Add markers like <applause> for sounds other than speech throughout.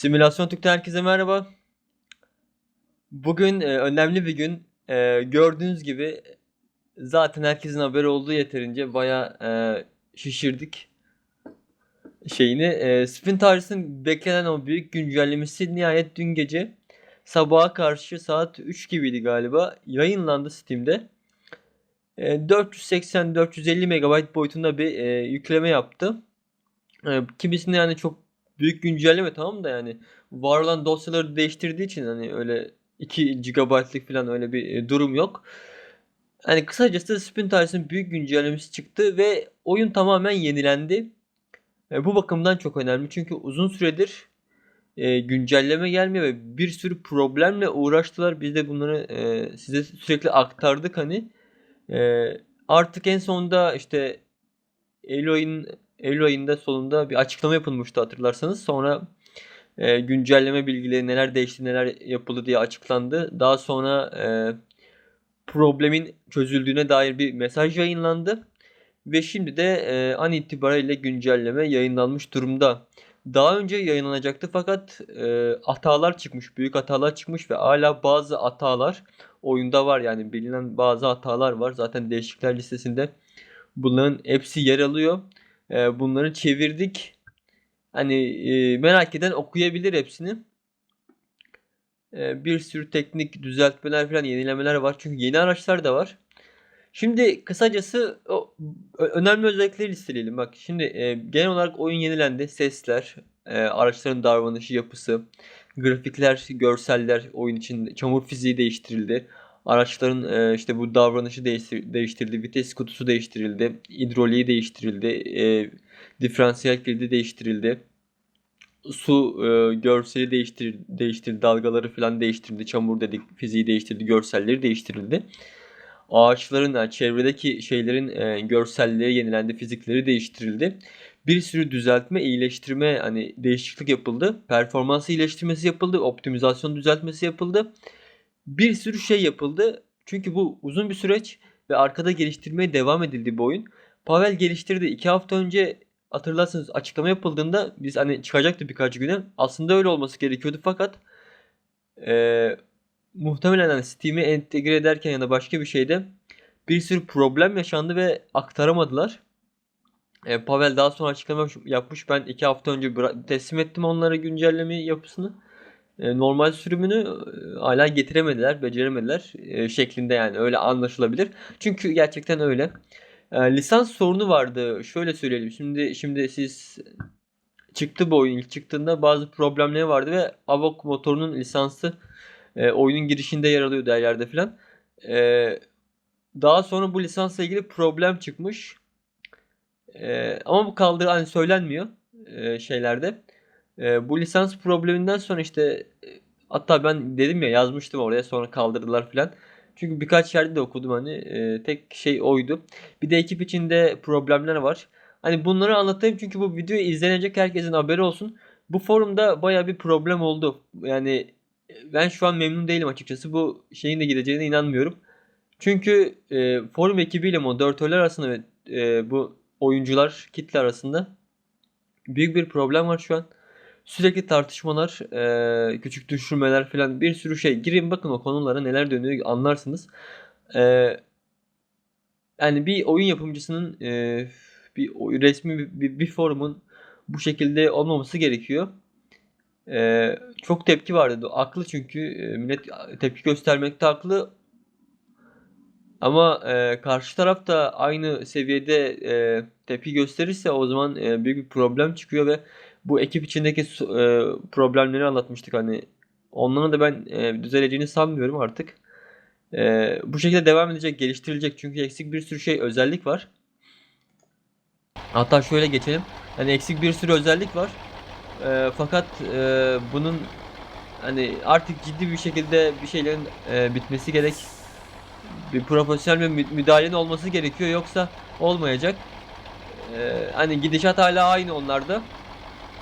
Simülasyon Türk'ten herkese merhaba. Bugün e, önemli bir gün. E, gördüğünüz gibi zaten herkesin haberi olduğu yeterince baya şişirdik şeyini. E, Spin Tarz'ın beklenen o büyük güncellemesi nihayet dün gece sabaha karşı saat 3 gibiydi galiba yayınlandı Steam'de. E, 480-450 MB boyutunda bir e, yükleme yaptı. E, kimisinde yani çok büyük güncelleme tamam da yani var olan dosyaları değiştirdiği için hani öyle 2 GB'lık falan öyle bir e, durum yok. Hani kısacası Spin Tarz'ın büyük güncellemesi çıktı ve oyun tamamen yenilendi. E, bu bakımdan çok önemli çünkü uzun süredir e, güncelleme gelmiyor ve bir sürü problemle uğraştılar. Biz de bunları e, size sürekli aktardık hani. E, artık en sonunda işte ayının Eylül ayında sonunda bir açıklama yapılmıştı hatırlarsanız. Sonra e, güncelleme bilgileri neler değişti neler yapıldı diye açıklandı. Daha sonra e, problemin çözüldüğüne dair bir mesaj yayınlandı. Ve şimdi de e, an itibariyle güncelleme yayınlanmış durumda. Daha önce yayınlanacaktı fakat e, hatalar çıkmış, büyük hatalar çıkmış ve hala bazı hatalar oyunda var yani bilinen bazı hatalar var. Zaten değişiklikler listesinde bunların hepsi yer alıyor. E, bunları çevirdik. Hani e, merak eden okuyabilir hepsini. E, bir sürü teknik düzeltmeler falan yenilemeler var. Çünkü yeni araçlar da var. Şimdi kısacası o önemli özellikleri listeleyelim. Bak şimdi e, genel olarak oyun yenilendi. Sesler, e, araçların davranışı, yapısı, grafikler, görseller oyun için çamur fiziği değiştirildi. Araçların e, işte bu davranışı değiştir, değiştirildi. Vites kutusu değiştirildi. Hidroliği değiştirildi. E, diferansiyel kilidi değiştirildi. Su e, görseli değiştir, değiştirildi. Dalgaları falan değiştirildi. Çamur dedik. Fiziği değiştirildi. Görselleri değiştirildi. Ağaçların yani çevredeki şeylerin e, görselleri yenilendi. Fizikleri değiştirildi. Bir sürü düzeltme, iyileştirme hani değişiklik yapıldı. Performans iyileştirmesi yapıldı. Optimizasyon düzeltmesi yapıldı bir sürü şey yapıldı. Çünkü bu uzun bir süreç ve arkada geliştirmeye devam edildi bu oyun. Pavel geliştirdi. iki hafta önce hatırlarsınız açıklama yapıldığında biz hani çıkacaktı birkaç güne. Aslında öyle olması gerekiyordu fakat e, muhtemelen hani Steam'i entegre ederken ya da başka bir şeyde bir sürü problem yaşandı ve aktaramadılar. E, Pavel daha sonra açıklama yapmış. Ben iki hafta önce teslim ettim onlara güncelleme yapısını. E, normal sürümünü e, hala getiremediler, beceremediler e, şeklinde yani öyle anlaşılabilir. Çünkü gerçekten öyle. Lisans sorunu vardı. Şöyle söyleyelim. Şimdi şimdi siz çıktı bu oyun ilk çıktığında bazı problemleri vardı ve Avok motorunun lisansı oyunun girişinde yer alıyordu her yerde filan. Daha sonra bu lisansla ilgili problem çıkmış. Ama bu kaldır hani söylenmiyor şeylerde. E, bu lisans probleminden sonra işte e, hatta ben dedim ya yazmıştım oraya sonra kaldırdılar filan. Çünkü birkaç yerde de okudum hani e, tek şey oydu. Bir de ekip içinde problemler var. Hani bunları anlatayım çünkü bu videoyu izlenecek herkesin haberi olsun. Bu forumda baya bir problem oldu. Yani e, ben şu an memnun değilim açıkçası. Bu şeyin de gideceğine inanmıyorum. Çünkü e, forum ekibiyle moderatörler arasında ve e, bu oyuncular kitle arasında büyük bir problem var şu an. Sürekli tartışmalar, e, küçük düşürmeler falan bir sürü şey. Girin bakın o konulara neler dönüyor anlarsınız. E, yani bir oyun yapımcısının e, bir resmi bir, bir forumun bu şekilde olmaması gerekiyor. E, çok tepki vardı. Aklı çünkü e, millet tepki göstermekte haklı. Ama e, karşı taraf da aynı seviyede e, tepki gösterirse o zaman e, büyük bir problem çıkıyor ve bu ekip içindeki e, problemleri anlatmıştık hani. Onların da ben e, düzeleceğini sanmıyorum artık. E, bu şekilde devam edecek, geliştirilecek çünkü eksik bir sürü şey özellik var. Hatta şöyle geçelim. Hani eksik bir sürü özellik var. E, fakat e, bunun hani artık ciddi bir şekilde bir şeylerin e, bitmesi gerek. Bir profesyonel bir müdahalenin olması gerekiyor yoksa olmayacak. E, hani gidişat hala aynı onlarda.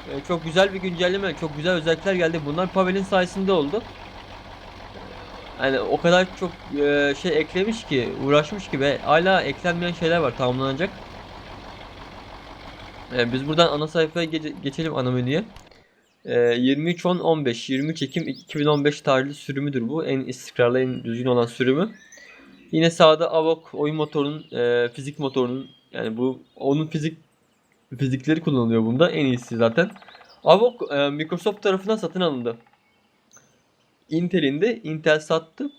Ee, çok güzel bir güncelleme, çok güzel özellikler geldi. Bunlar Pavel'in sayesinde oldu. Yani o kadar çok e, şey eklemiş ki, uğraşmış ki ve hala eklenmeyen şeyler var tamamlanacak. E, biz buradan ana sayfaya ge geçelim ana menüye. E, 23.10.15 23 Ekim 2015 tarihli sürümüdür bu. En istikrarlı, en düzgün olan sürümü. Yine sağda Avok oyun motorunun, e, fizik motorunun yani bu onun fizik fizikleri kullanılıyor bunda. En iyisi zaten. Avok e, Microsoft tarafından satın alındı. Intel'in de Intel sattı.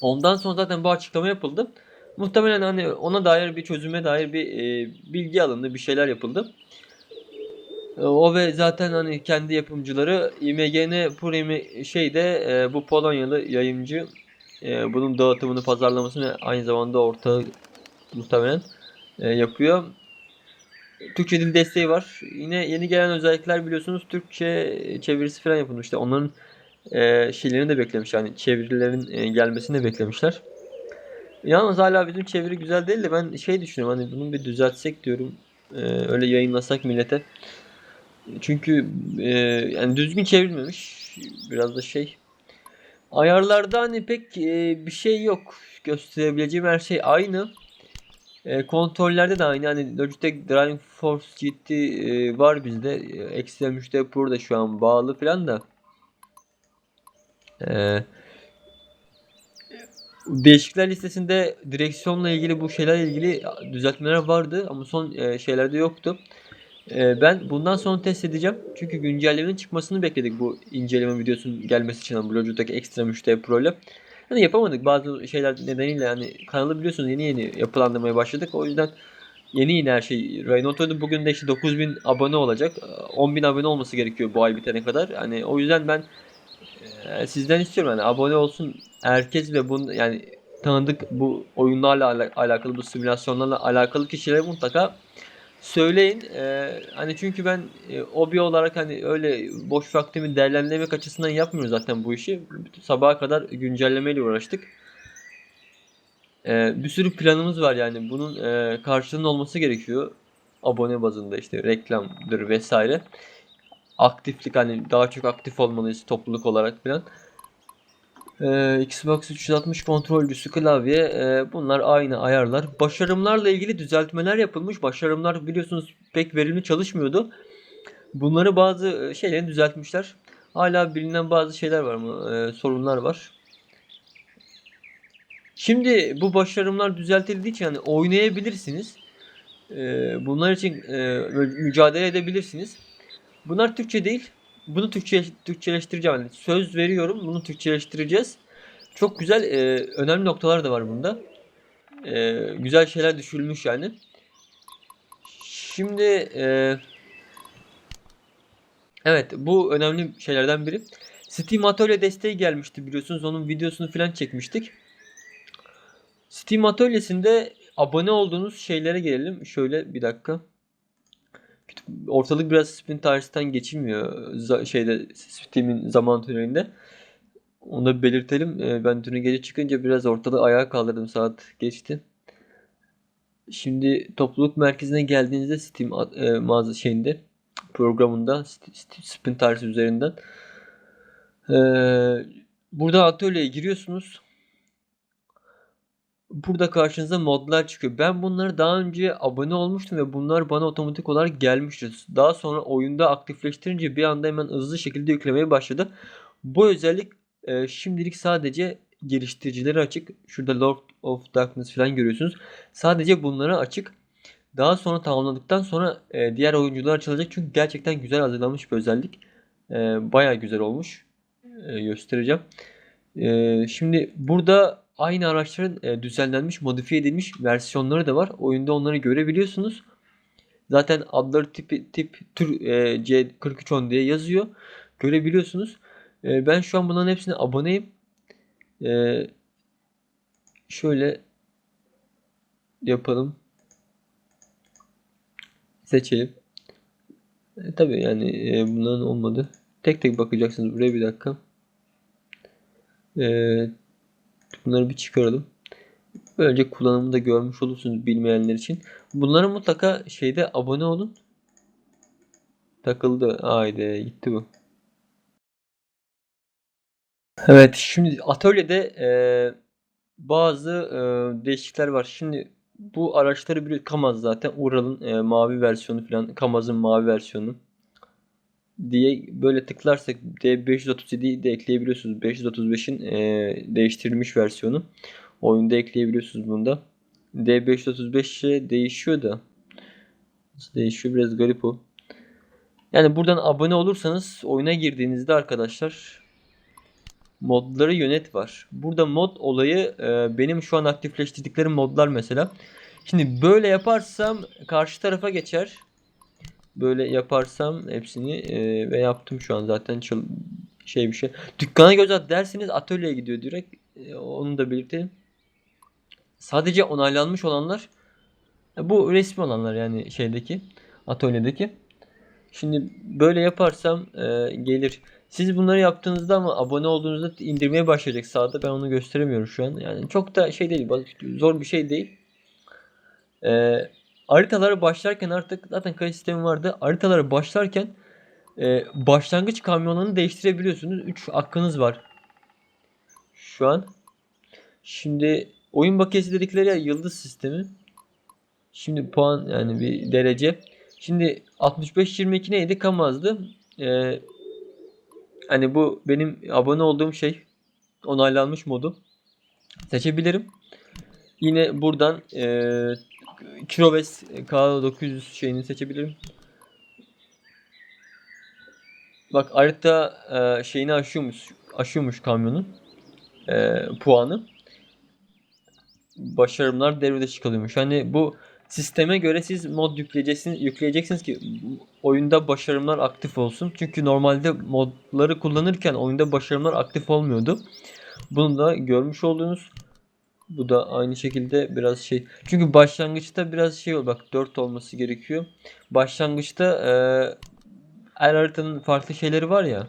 Ondan sonra zaten bu açıklama yapıldı. Muhtemelen hani ona dair bir çözüme dair bir e, bilgi alındı, bir şeyler yapıldı. E, o ve zaten hani kendi yapımcıları IMGN Prime şeyde e, bu Polonyalı yayıncı e, bunun dağıtımını, pazarlamasını aynı zamanda ortağı muhtemelen e, yapıyor. Türkçe dil desteği var. Yine yeni gelen özellikler biliyorsunuz Türkçe çevirisi falan yapılmıştı. Onların e, şeylerini de beklemiş yani çevirilerin e, gelmesini de beklemişler. Yalnız hala bizim çeviri güzel değil de ben şey düşünüyorum hani bunu bir düzeltsek diyorum. E, öyle yayınlasak millete. Çünkü e, yani düzgün çevrilmemiş. Biraz da şey. Ayarlarda hani pek e, bir şey yok. Gösterebileceğim her şey aynı. E, kontrollerde de aynı. Hani Logitech Driving Force GT e, var bizde. E, Extreme 3'te burada şu an bağlı falan da. E, değişiklikler listesinde direksiyonla ilgili bu şeylerle ilgili düzeltmeler vardı ama son e, şeylerde yoktu. E, ben bundan sonra test edeceğim. Çünkü güncellemenin çıkmasını bekledik bu inceleme videosunun gelmesi için. Bu Logitech Extreme 3'te Pro ile. Hani yapamadık bazı şeyler nedeniyle hani kanalı biliyorsunuz yeni yeni yapılandırmaya başladık. O yüzden yeni yeni her şey. Raynoto'da bugün de işte 9000 abone olacak. 10.000 abone olması gerekiyor bu ay bitene kadar. Hani o yüzden ben e, sizden istiyorum hani abone olsun herkes ve bunu yani tanıdık bu oyunlarla ala- alakalı bu simülasyonlarla alakalı kişilere mutlaka söyleyin. Ee, hani çünkü ben e, hobi olarak hani öyle boş vaktimi değerlendirmek açısından yapmıyorum zaten bu işi. Sabaha kadar güncellemeyle uğraştık. Ee, bir sürü planımız var yani bunun e, karşılığının olması gerekiyor. Abone bazında işte reklamdır vesaire. Aktiflik hani daha çok aktif olmalıyız topluluk olarak falan. Ee, Xbox 360 kontrolcüsü klavye e, bunlar aynı ayarlar. Başarımlarla ilgili düzeltmeler yapılmış. Başarımlar biliyorsunuz pek verimli çalışmıyordu. Bunları bazı e, şeyleri düzeltmişler. Hala bilinen bazı şeyler var mı? E, sorunlar var. Şimdi bu başarımlar düzeltildiği için yani oynayabilirsiniz. Bunlar için mücadele edebilirsiniz. Bunlar Türkçe değil. Bunu Türkçe Türkçeleştireceğim. Yani söz veriyorum. Bunu Türkçeleştireceğiz. Çok güzel, e, önemli noktalar da var bunda. E, güzel şeyler düşürülmüş yani. Şimdi e, evet bu önemli şeylerden biri. Steam Atölye desteği gelmişti biliyorsunuz. Onun videosunu falan çekmiştik. Steam Atölyesi'nde abone olduğunuz şeylere gelelim. Şöyle bir dakika ortalık biraz sprint tarihinden geçilmiyor Z- şeyde Steam'in zaman tünelinde. Onu da belirtelim. Ee, ben dün gece çıkınca biraz ortalığı ayağa kaldırdım. Saat geçti. Şimdi topluluk merkezine geldiğinizde Steam e, mağaza şeyinde programında sprint tarihi üzerinden e, burada atölyeye giriyorsunuz. Burada karşınıza modlar çıkıyor. Ben bunları daha önce abone olmuştum ve bunlar bana otomatik olarak gelmiştir. Daha sonra oyunda aktifleştirince bir anda hemen hızlı şekilde yüklemeye başladı. Bu özellik e, şimdilik sadece geliştiricilere açık. Şurada Lord of Darkness falan görüyorsunuz. Sadece bunlara açık. Daha sonra tamamladıktan sonra e, diğer oyuncular açılacak. Çünkü gerçekten güzel hazırlanmış bir özellik. E, Baya güzel olmuş. E, göstereceğim. E, şimdi burada aynı araçların e, düzenlenmiş, modifiye edilmiş versiyonları da var. Oyunda onları görebiliyorsunuz. Zaten adları tipi tip tür e, C4310 diye yazıyor. Görebiliyorsunuz. E, ben şu an bunların hepsine aboneyim. E, şöyle yapalım. Seçelim. E, tabii yani e, bunların olmadı. Tek tek bakacaksınız buraya bir dakika. E, Bunları bir çıkaralım. Böylece kullanımını görmüş olursunuz bilmeyenler için. Bunlara mutlaka şeyde abone olun. Takıldı. Haydi gitti bu. Evet şimdi atölyede e, bazı e, değişiklikler var. Şimdi bu araçları bir Kamaz zaten. Ural'ın e, mavi versiyonu falan. Kamaz'ın mavi versiyonu. Diye böyle tıklarsak D537'yi de ekleyebiliyorsunuz. 535'in e, değiştirilmiş versiyonu. Oyunda ekleyebiliyorsunuz bunda. D535'e değişiyor da. Değişiyor biraz garip o. Yani buradan abone olursanız oyuna girdiğinizde arkadaşlar modları yönet var. Burada mod olayı e, benim şu an aktifleştirdiklerim modlar mesela. Şimdi böyle yaparsam karşı tarafa geçer. Böyle yaparsam hepsini e, ve yaptım şu an zaten çıl- şey bir şey. Dükkana göz at derseniz atölyeye gidiyor direkt. E, onu da belirtelim. Sadece onaylanmış olanlar e, bu resmi olanlar yani şeydeki atölyedeki. Şimdi böyle yaparsam e, gelir. Siz bunları yaptığınızda ama abone olduğunuzda indirmeye başlayacak sağda. Ben onu gösteremiyorum şu an. Yani çok da şey değil. Zor bir şey değil. E, haritalara başlarken artık zaten kayıt sistemi vardı. Haritalara başlarken e, başlangıç kamyonlarını değiştirebiliyorsunuz. 3 hakkınız var. Şu an. Şimdi oyun bakiyesi dedikleri ya yıldız sistemi. Şimdi puan yani bir derece. Şimdi 65-22 neydi? Kamaz'dı. Ee, hani bu benim abone olduğum şey onaylanmış modu. Seçebilirim. Yine buradan e, Kirobes K900 şeyini seçebilirim. Bak harita e, şeyini aşıyormuş, aşıyormuş kamyonun e, puanı. Başarımlar devrede çıkarılıyormuş. Hani bu sisteme göre siz mod yükleyeceksiniz, yükleyeceksiniz ki oyunda başarımlar aktif olsun. Çünkü normalde modları kullanırken oyunda başarımlar aktif olmuyordu. Bunu da görmüş olduğunuz bu da aynı şekilde biraz şey. Çünkü başlangıçta biraz şey ol bak 4 olması gerekiyor. Başlangıçta e, her farklı şeyleri var ya.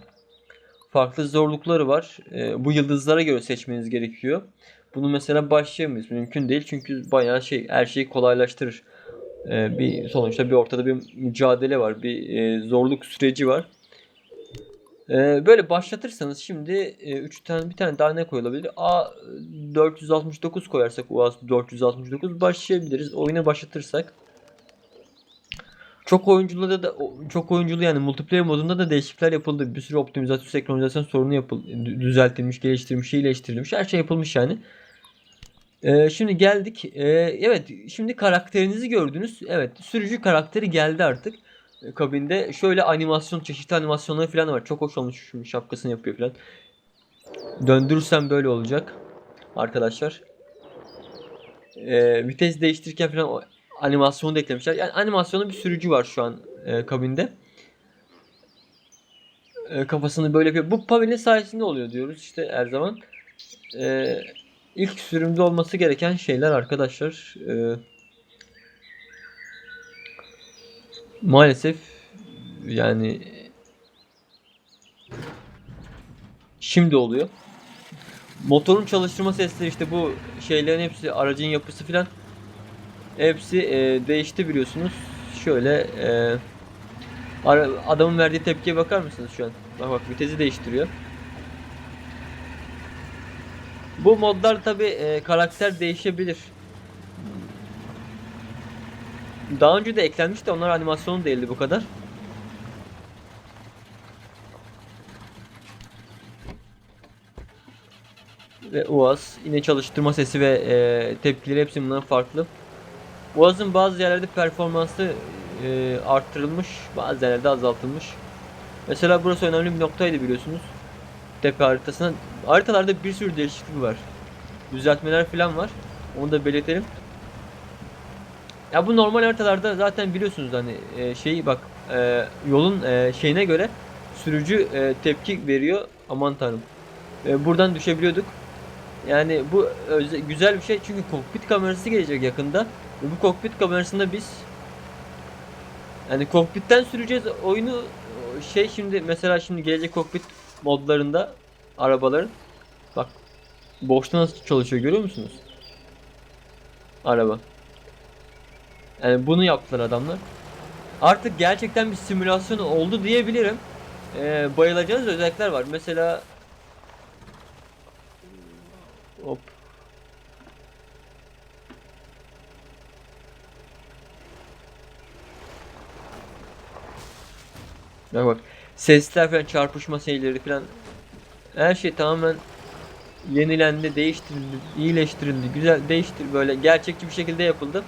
Farklı zorlukları var. E, bu yıldızlara göre seçmeniz gerekiyor. Bunu mesela başlayamayız. Mümkün değil çünkü bayağı şey her şeyi kolaylaştırır. E, bir sonuçta bir ortada bir mücadele var. Bir e, zorluk süreci var. E, böyle başlatırsanız şimdi 3 tane bir tane daha ne koyulabilir? A 469 koyarsak UAS 469 başlayabiliriz. Oyuna başlatırsak çok oyunculu da çok oyunculu yani multiplayer modunda da değişiklikler yapıldı. Bir sürü optimizasyon, senkronizasyon sorunu yapıldı, düzeltilmiş, geliştirilmiş, iyileştirilmiş. Her şey yapılmış yani. Ee, şimdi geldik. Ee, evet, şimdi karakterinizi gördünüz. Evet, sürücü karakteri geldi artık. Kabinde şöyle animasyon, çeşitli animasyonları falan var. Çok hoş olmuş. Şu şapkasını yapıyor falan. Döndürürsem böyle olacak. Arkadaşlar. Ee, vites değiştirirken falan animasyonu da eklemişler. Yani animasyonlu bir sürücü var şu an e, kabinde. E, kafasını böyle yapıyor. Bu Pavel'in sayesinde oluyor diyoruz işte her zaman. E, ilk sürümde olması gereken şeyler arkadaşlar. E, maalesef yani şimdi oluyor. Motorun çalıştırma sesleri işte bu şeylerin hepsi aracın yapısı filan hepsi e, değişti biliyorsunuz. Şöyle e, adamın verdiği tepkiye bakar mısınız şu an? Bak bak vitesi değiştiriyor. Bu modlar tabi karakter değişebilir. Daha önce de eklenmiş de onlar animasyon değildi bu kadar. Ve UAZ yine çalıştırma sesi ve e, tepkileri hepsi bundan farklı. UAZ'ın bazı yerlerde performansı e, arttırılmış, bazı yerlerde azaltılmış. Mesela burası önemli bir noktaydı biliyorsunuz. Tepe haritasına. Haritalarda bir sürü değişiklik var. Düzeltmeler falan var. Onu da belirtelim. Ya bu normal haritalarda zaten biliyorsunuz hani e, şeyi bak e, yolun e, şeyine göre sürücü e, tepki veriyor. Aman tanrım. E, buradan düşebiliyorduk. Yani bu öze- güzel bir şey çünkü kokpit kamerası gelecek yakında. Ve bu kokpit kamerasında biz yani kokpitten süreceğiz oyunu şey şimdi mesela şimdi gelecek kokpit modlarında arabaların bak boşta nasıl çalışıyor görüyor musunuz? Araba. Yani bunu yaptılar adamlar. Artık gerçekten bir simülasyon oldu diyebilirim. Ee, bayılacağınız özellikler var. Mesela hop Bak bak. Sesler falan çarpışma şeyleri falan her şey tamamen yenilendi, değiştirildi, iyileştirildi, güzel değiştir böyle gerçekçi bir şekilde yapıldı.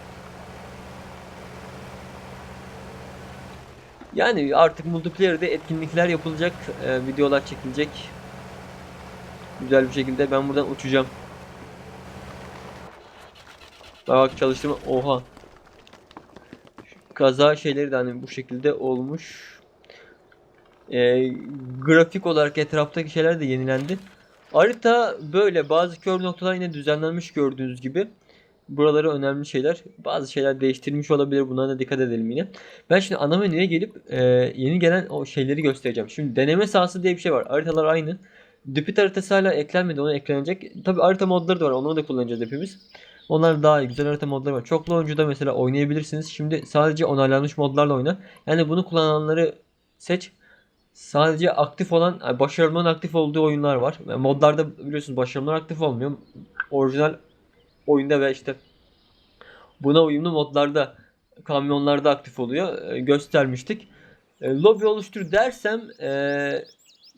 Yani artık multiplayer'de etkinlikler yapılacak, e, videolar çekilecek. Güzel bir şekilde ben buradan uçacağım. Bak çalıştırma. Oha. Şu kaza şeyleri de hani bu şekilde olmuş. E, grafik olarak etraftaki şeyler de yenilendi. Harita böyle bazı kör noktalar yine düzenlenmiş gördüğünüz gibi. Buraları önemli şeyler. Bazı şeyler değiştirilmiş olabilir. Bunlara da dikkat edelim yine. Ben şimdi ana menüye gelip e, yeni gelen o şeyleri göstereceğim. Şimdi deneme sahası diye bir şey var. Haritalar aynı. Dupit haritası hala eklenmedi. Ona eklenecek. Tabi harita modları da var. Onları da kullanacağız hepimiz. Onlar daha. Güzel harita modları var. Çoklu oyuncuda mesela oynayabilirsiniz. Şimdi sadece onaylanmış modlarla oyna. Yani bunu kullananları seç. Sadece aktif olan, yani başarımların aktif olduğu oyunlar var. Modlarda biliyorsunuz başarımlar aktif olmuyor. Orijinal oyunda ve işte buna uyumlu modlarda kamyonlarda aktif oluyor. E, göstermiştik. E, lobi oluştur dersem e,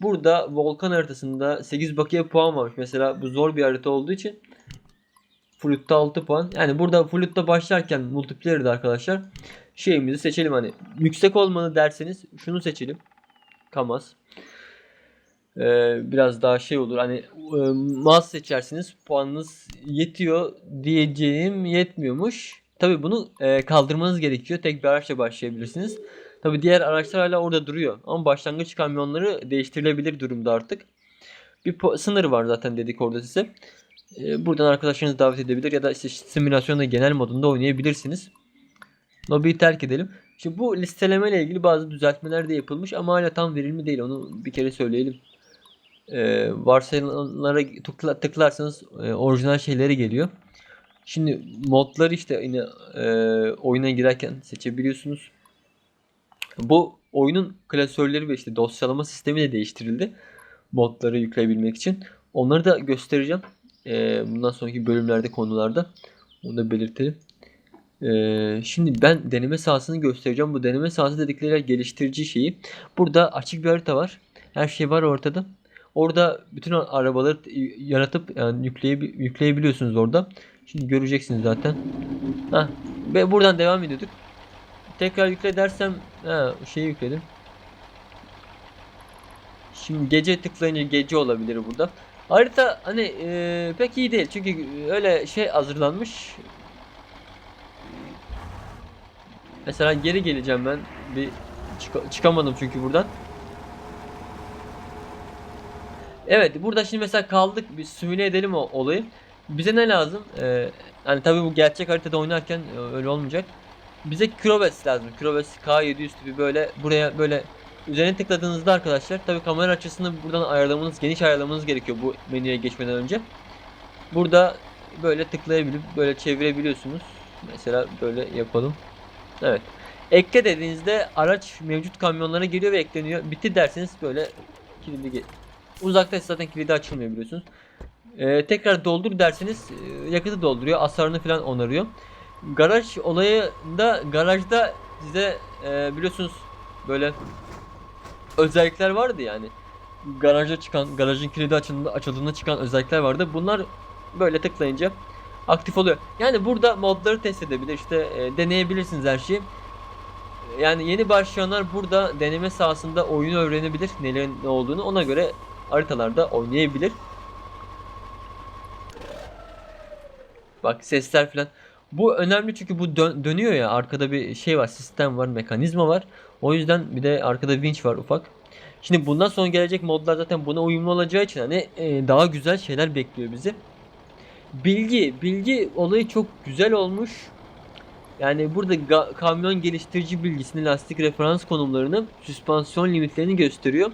burada volkan haritasında 8 bakiye puan varmış. Mesela bu zor bir harita olduğu için Flut'ta 6 puan. Yani burada Flut'ta başlarken multiplayer'da arkadaşlar şeyimizi seçelim hani yüksek olmalı derseniz şunu seçelim. Kamaz. Ee, biraz daha şey olur hani e, mouse seçersiniz puanınız yetiyor diyeceğim yetmiyormuş. Tabi bunu e, kaldırmanız gerekiyor. Tek bir araçla başlayabilirsiniz. Tabi diğer araçlar hala orada duruyor. Ama başlangıç kamyonları değiştirilebilir durumda artık. Bir sınırı var zaten dedik orada size. E, buradan arkadaşlarınızı davet edebilir ya da işte simülasyonda genel modunda oynayabilirsiniz. Lobiyi terk edelim. Şimdi bu listeleme ile ilgili bazı düzeltmeler de yapılmış ama hala tam verimli değil. Onu bir kere söyleyelim. Ee, varsayılanlara tıkla, tıklarsanız e, orijinal şeyleri geliyor. Şimdi modları işte yine e, oyuna girerken seçebiliyorsunuz. Bu oyunun klasörleri ve işte dosyalama sistemi de değiştirildi. Modları yükleyebilmek için. Onları da göstereceğim. E, bundan sonraki bölümlerde konularda. Onu da belirtelim. Ee, şimdi ben deneme sahasını göstereceğim. Bu deneme sahası dedikleri geliştirici şeyi. Burada açık bir harita var. Her şey var ortada. Orada bütün arabaları yaratıp yani yükleyebi yükleyebiliyorsunuz orada. Şimdi göreceksiniz zaten. Ha, ve buradan devam ediyorduk. Tekrar yükle dersem ha, şeyi yükledim. Şimdi gece tıklayınca gece olabilir burada. Harita hani e, pek iyi değil çünkü öyle şey hazırlanmış Mesela geri geleceğim ben. Bir çık çıkamadım çünkü buradan. Evet burada şimdi mesela kaldık bir simüle edelim o olayı. Bize ne lazım? Ee, hani tabii bu gerçek haritada oynarken e, öyle olmayacak. Bize Kroves lazım. Kroves K700 tipi böyle buraya böyle üzerine tıkladığınızda arkadaşlar tabii kamera açısını buradan ayarlamanız, geniş ayarlamanız gerekiyor bu menüye geçmeden önce. Burada böyle tıklayabilip böyle çevirebiliyorsunuz. Mesela böyle yapalım. Evet. Ekle dediğinizde araç mevcut kamyonlara geliyor ve ekleniyor. Bitti derseniz böyle kilidi. Uzakta zaten kilidi açılmıyor biliyorsunuz. Ee, tekrar doldur derseniz e, yakıtı dolduruyor. Asarını falan onarıyor. Garaj olayında garajda size e, biliyorsunuz böyle özellikler vardı yani. Garaja çıkan, garajın kilidi açıldığında, açıldığında çıkan özellikler vardı. Bunlar böyle tıklayınca aktif oluyor. Yani burada modları test edebilir işte e, deneyebilirsiniz her şeyi. Yani yeni başlayanlar burada deneme sahasında oyunu öğrenebilir nelerin ne olduğunu ona göre haritalarda oynayabilir. Bak sesler falan. Bu önemli çünkü bu dön dönüyor ya arkada bir şey var sistem var mekanizma var. O yüzden bir de arkada winch var ufak. Şimdi bundan sonra gelecek modlar zaten buna uyumlu olacağı için hani e, daha güzel şeyler bekliyor bizi. Bilgi, bilgi olayı çok güzel olmuş. Yani burada kamyon geliştirici bilgisini, lastik referans konumlarını, süspansiyon limitlerini gösteriyor.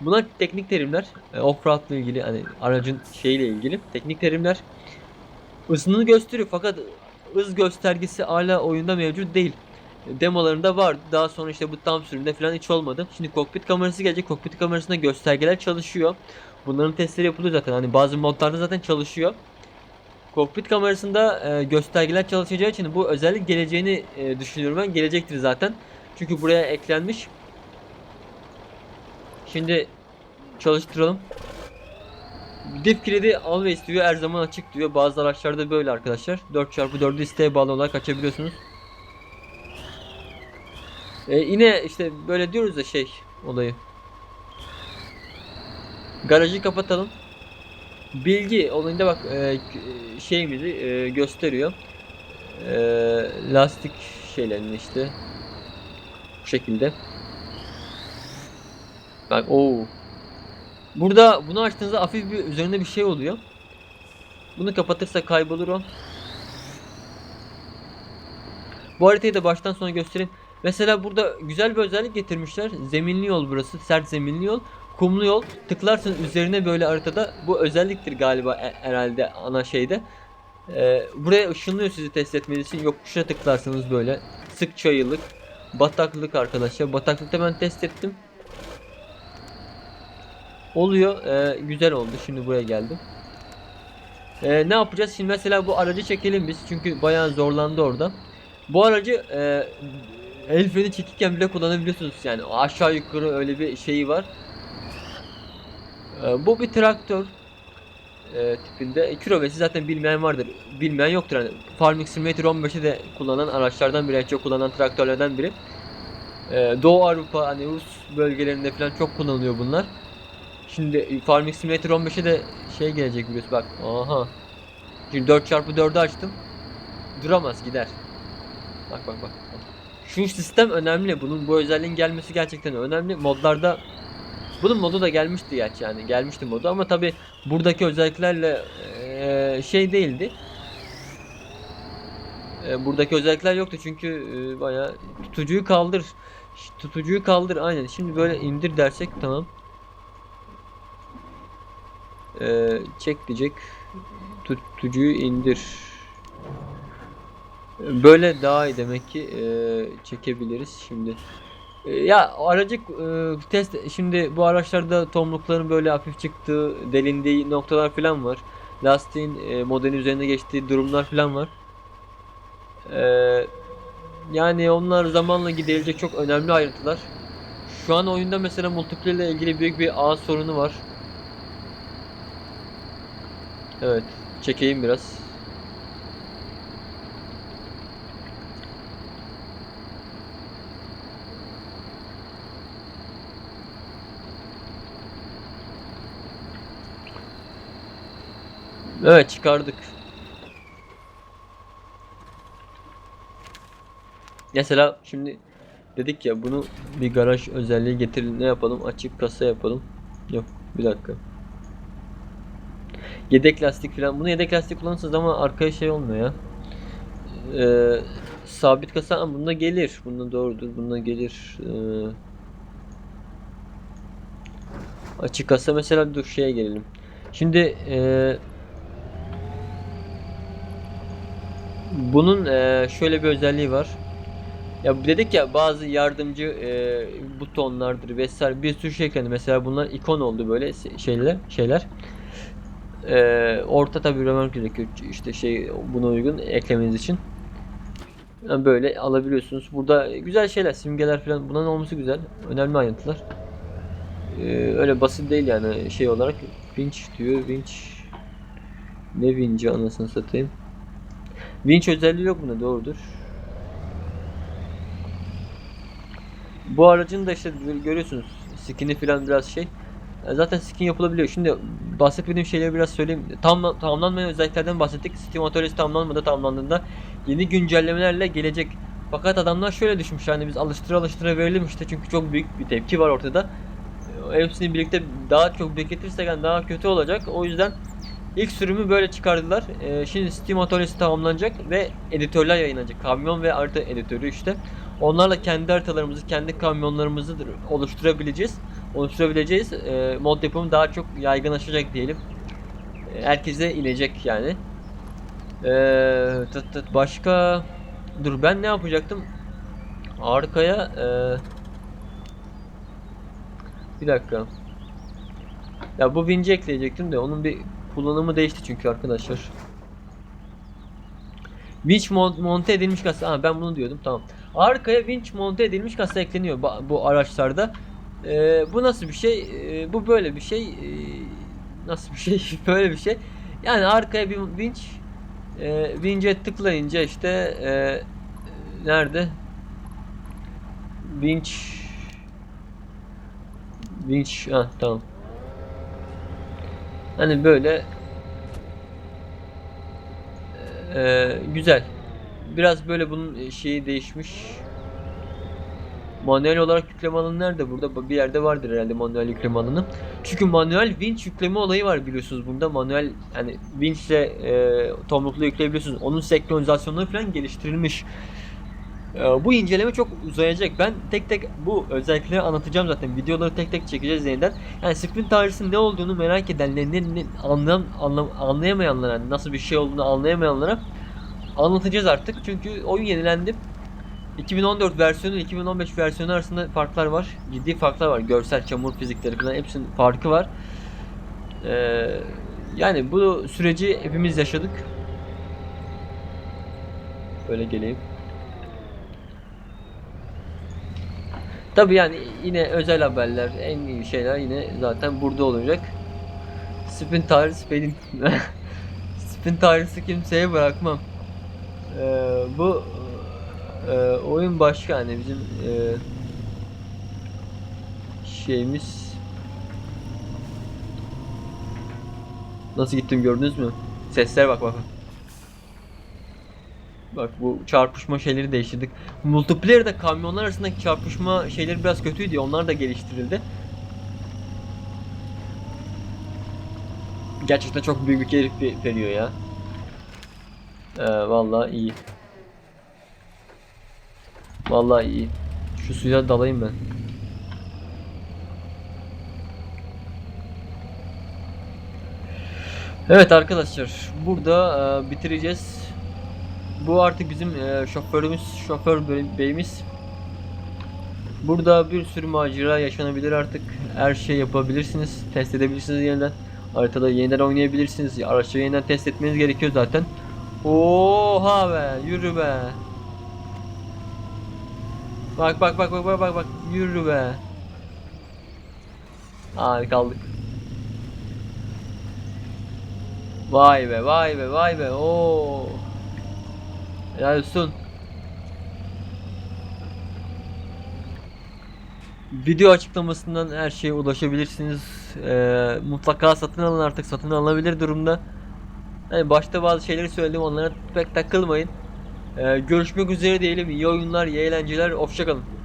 Bunlar teknik terimler. E, Offroad ile ilgili hani aracın şeyiyle ilgili teknik terimler. Hızını gösteriyor fakat hız göstergesi hala oyunda mevcut değil. Demolarında var. Daha sonra işte bu tam sürümde falan hiç olmadı. Şimdi kokpit kamerası gelecek. Kokpit kamerasında göstergeler çalışıyor. Bunların testleri yapılıyor zaten. Hani bazı modlarda zaten çalışıyor. Kokpit kamerasında e, göstergeler çalışacağı için bu özellik geleceğini e, düşünüyorum ben. Gelecektir zaten. Çünkü buraya eklenmiş. Şimdi çalıştıralım. Diff kilidi always diyor her zaman açık diyor. Bazı araçlarda böyle arkadaşlar. 4x4'ü isteğe bağlı olarak açabiliyorsunuz. E, yine işte böyle diyoruz da şey olayı. Garajı kapatalım. Bilgi olayında bak e, şeyimizi e, gösteriyor. E, lastik şeylerini işte. Bu şekilde. Bak o. Burada bunu açtığınızda hafif bir üzerinde bir şey oluyor. Bunu kapatırsa kaybolur o. Bu haritayı da baştan sona göstereyim. Mesela burada güzel bir özellik getirmişler. Zeminli yol burası. Sert zeminli yol. Kumlu yol. Tıklarsın üzerine böyle haritada. Bu özelliktir galiba e- herhalde ana şeyde. Ee, buraya ışınlıyor sizi test etmeniz için. Yokuşa tıklarsınız böyle. Sık çayılık. Bataklık arkadaşlar. Bataklıkta ben test ettim. Oluyor. Ee, güzel oldu. Şimdi buraya geldim. Ee, ne yapacağız? Şimdi mesela bu aracı çekelim biz. Çünkü bayağı zorlandı orada. Bu aracı e, el freni çekirken bile kullanabiliyorsunuz. Yani aşağı yukarı öyle bir şeyi var. Ee, bu bir traktör e, tipinde. Kilometre zaten bilmeyen vardır. Bilmeyen yoktur. Yani Farming Simulator 15'i de kullanan araçlardan biri. En çok kullanan traktörlerden biri. Ee, Doğu Avrupa hani Rus bölgelerinde falan çok kullanılıyor bunlar. Şimdi Farming Simulator 15'e de şey gelecek biliyorsun bak. Aha. Şimdi 4x4'ü açtım. Duramaz gider. Bak bak bak. Şu sistem önemli. Bunun bu özelliğin gelmesi gerçekten önemli. Modlarda bunun modu da gelmişti gerçi yani gelmişti modu ama tabi buradaki özelliklerle eee, şey değildi. Eee, buradaki özellikler yoktu çünkü eee, bayağı tutucuyu kaldır. Tutucuyu kaldır aynen. Şimdi böyle indir dersek tamam. Eee, çek diyecek. Tutucuyu indir. Böyle daha iyi demek ki eee, çekebiliriz şimdi. E, Ya aracı e, test şimdi bu araçlarda tomrukların böyle hafif çıktığı, delindiği noktalar falan var. Lastiğin e, modelin üzerine geçtiği durumlar falan var. E, yani onlar zamanla giderilecek çok önemli ayrıntılar. Şu an oyunda mesela multiplayer ile ilgili büyük bir ağ sorunu var. Evet, çekeyim biraz. Evet çıkardık. Mesela şimdi dedik ya bunu bir garaj özelliği getirin ne yapalım açık kasa yapalım. Yok bir dakika. Yedek lastik falan bunu yedek lastik kullanırsınız ama arkaya şey olmuyor ya. Ee, sabit kasa ama bunda gelir. Bunda doğrudur. Bunda gelir. Ee, açık kasa mesela dur şeye gelelim. Şimdi ee, Bunun eee, şöyle bir özelliği var. Ya dedik ya bazı yardımcı eee, butonlardır vesaire bir sürü şey eklendi. Mesela bunlar ikon oldu böyle şeyler şeyler. Eee, orta tabi römork gerekiyor işte şey buna uygun eklemeniz için. Yani böyle alabiliyorsunuz. Burada güzel şeyler, simgeler falan bunların olması güzel. Önemli ayrıntılar. Eee, öyle basit değil yani şey olarak. Winch diyor. Winch ne winch'i anasını satayım. Winch özelliği yok bunda doğrudur. Bu aracın da işte görüyorsunuz skin'i falan biraz şey. E, Zaten skin yapılabiliyor. Şimdi bahsetmediğim şeyleri biraz söyleyeyim. Tam tamamlanmayan özelliklerden bahsettik. Steam atölyesi tamamlanmadı. Tamamlandığında yeni güncellemelerle gelecek. Fakat adamlar şöyle düşmüş yani biz alıştıra alıştıra verelim işte çünkü çok büyük bir tepki var ortada. E, Hepsini birlikte daha çok bekletirsek yani daha kötü olacak. O yüzden İlk sürümü böyle çıkardılar. Ee, şimdi Steam atölyesi tamamlanacak ve editörler yayınlanacak. Kamyon ve harita editörü işte. Onlarla kendi haritalarımızı, kendi kamyonlarımızı oluşturabileceğiz. Oluşturabileceğiz. Ee, mod yapımı daha çok yaygınlaşacak diyelim. Ee, herkese inecek yani. Ee, tıt tıt başka dur ben ne yapacaktım? Arkaya ee, bir dakika. Ya bu vinci ekleyecektim de onun bir kullanımı değişti çünkü arkadaşlar. Winch mon- monte edilmiş kasa. Ha ben bunu diyordum tamam. Arkaya winch monte edilmiş kasa ekleniyor bu araçlarda. Ee, bu nasıl bir şey? Ee, bu böyle bir şey. Ee, nasıl bir şey? <laughs> böyle bir şey. Yani arkaya bir vinç. Ee, vinç'e tıklayınca işte ee, nerede? Vinç Vinç ha tamam. Hani böyle ee, güzel. Biraz böyle bunun şeyi değişmiş. Manuel olarak yükleme alanı nerede? Burada bir yerde vardır herhalde manuel yükleme alanı. Çünkü manuel winch yükleme olayı var biliyorsunuz bunda. Manuel yani winch ile e, tomrukla yükleyebiliyorsunuz. Onun senkronizasyonları falan geliştirilmiş. E, bu inceleme çok uzayacak. Ben tek tek bu özellikleri anlatacağım zaten. Videoları tek tek çekeceğiz yeniden. Yani sprint tarihi ne olduğunu merak edenler, ne, ne, anlam, anlam, anlayamayanlara, nasıl bir şey olduğunu anlayamayanlara anlatacağız artık. Çünkü oyun yenilendi. 2014 versiyonu ile 2015 versiyonu arasında farklar var. Ciddi farklar var. Görsel, çamur fizikleri falan hepsinin farkı var. Ee, yani bu süreci hepimiz yaşadık. Böyle geleyim. Tabi yani yine özel haberler, en iyi şeyler yine zaten burada olacak. Spin Tires benim. <laughs> Spin Tires'ı kimseye bırakmam. Ee, bu e, oyun başka hani bizim e, şeyimiz nasıl gittim gördünüz mü? Sesler bak bak. Bak bu çarpışma şeyleri değiştirdik. Multiplayer'da kamyonlar arasındaki çarpışma şeyleri biraz kötüydü. Onlar da geliştirildi. Gerçekten çok büyük bir keyif veriyor ya. Ee, vallahi iyi. Vallahi iyi. Şu suya dalayım ben. Evet arkadaşlar burada e, bitireceğiz. Bu artık bizim e, şoförümüz, şoför bey- beyimiz. Burada bir sürü macera yaşanabilir artık. Her şey yapabilirsiniz. Test edebilirsiniz yeniden. Haritada yeniden oynayabilirsiniz. Araçları yeniden test etmeniz gerekiyor zaten. Oha be, yürü be. Bak bak bak bak bak bak bak yürü be. Abi kaldık. Vay be vay be vay be oo. Helal olsun. Video açıklamasından her şeye ulaşabilirsiniz. Ee, mutlaka satın alın artık satın alınabilir durumda. Hani başta bazı şeyleri söyledim onlara pek takılmayın. Ee, görüşmek üzere diyelim. İyi oyunlar, iyi eğlenceler. Hoşçakalın.